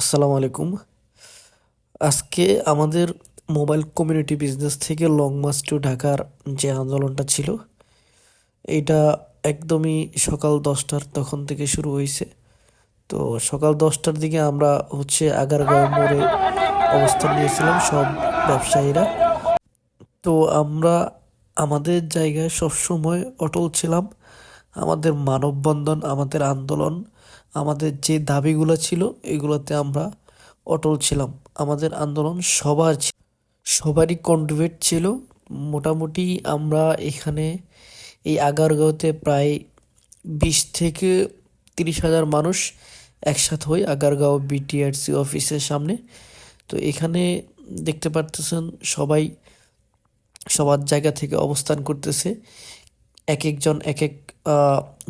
আসসালামু আলাইকুম। আজকে আমাদের মোবাইল কমিউনিটি বিজনেস থেকে লং মার্চ টু ঢাকার যে আন্দোলনটা ছিল এটা একদমই সকাল দশটার তখন থেকে শুরু হয়েছে। তো সকাল দশটার দিকে আমরা হচ্ছে আগারগাঁও মোড়ে অবস্থান নিয়েছিলাম সব ব্যবসায়ীরা। তো আমরা আমাদের জায়গায় সবসময় অটল ছিলাম। আমাদের মানববন্ধন, আমাদের আন্দোলন আমাদের যে দাবিগুলো ছিল, এগুলোতে আমরা অটল ছিলাম। আমাদের আন্দোলন সবার সবারই কন্ট্রিবিউট ছিল। মোটামুটি আমরা এখানে এই আগারগাঁওতে প্রায় বিশ থেকে তিরিশ হাজার মানুষ একসাথে হই আগারগাঁও বিটিআরসি অফিসের সামনে। তো এখানে দেখতে পারতেছেন সবাই সবার জায়গা থেকে অবস্থান করতেছে। এক একজন এক এক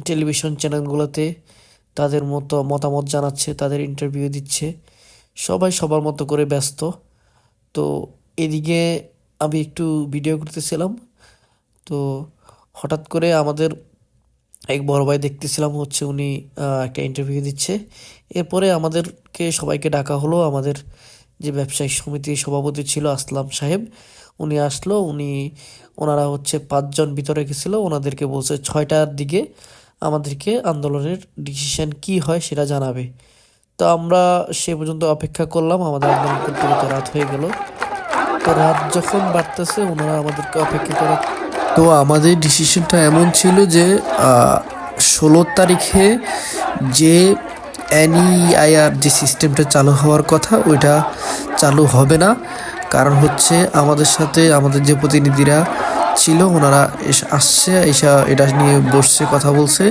টেলিভিশন চ্যানেলগুলোতে তাদের মতো মতামত জানাচ্ছে, তাদের ইন্টারভিউ দিচ্ছে। সবাই সবার মতো করে ব্যস্ত। তো এদিকে আমি একটু ভিডিও করতেছিলাম। তো হঠাৎ করে আমাদের এক বড় ভাই দেখতেছিলাম, হচ্ছে উনি একটা ইন্টারভিউ দিচ্ছে। এরপরে আমাদেরকে সবাইকে ডাকা হলো। আমাদের যে ব্যবসায়িক সমিতির সভাপতি ছিল আসলাম সাহেব, উনি আসলো। উনি, ওনারা হচ্ছে পাঁচজন ভিতরে গেছিল। ওনাদেরকে বলছে ছয়টার দিকে আমাদেরকে আন্দোলনের ডিসিশন কি হয় সেটা জানাবে। তো আমরা সে পর্যন্ত অপেক্ষা করলাম, আমাদের আন্দোলন করতে করতে রাত হয়ে গেল। তো রাত যখন বাড়তেছে, ওনারা আমাদেরকে অপেক্ষা করে। তো আমাদের ডিসিশনটা এমন ছিল যে ষোলো তারিখে যে এনইআইআর যে সিস্টেমটা চালু হওয়ার কথা, ওইটা চালু হবে না। কারণ হচ্ছে আমাদের সাথে আমাদের যে প্রতিনিধিরা ছিল, ওনারা আসছে, এসা এটা নিয়ে বসছে, কথা বলছে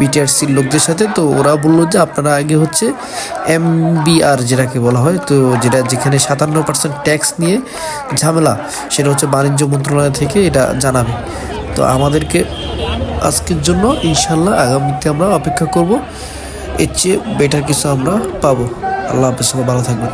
বিটিআরসির লোকদের সাথে। তো ওরা বলল যে আপনারা আগে হচ্ছে এমবিআর যেটাকে বলা হয়, তো যেটা যেখানে সাতান্ন পার্সেন্ট ট্যাক্স নিয়ে ঝামেলা, সেটা হচ্ছে বাণিজ্য মন্ত্রণালয় থেকে এটা জানাবে। তো আমাদেরকে আজকের জন্য ইনশাল্লাহ আগামীতে আমরা অপেক্ষা করব, এর চেয়ে বেটার কিছু আমরা পাবো। আল্লাহ হাফেজ ভালো থাকবেন।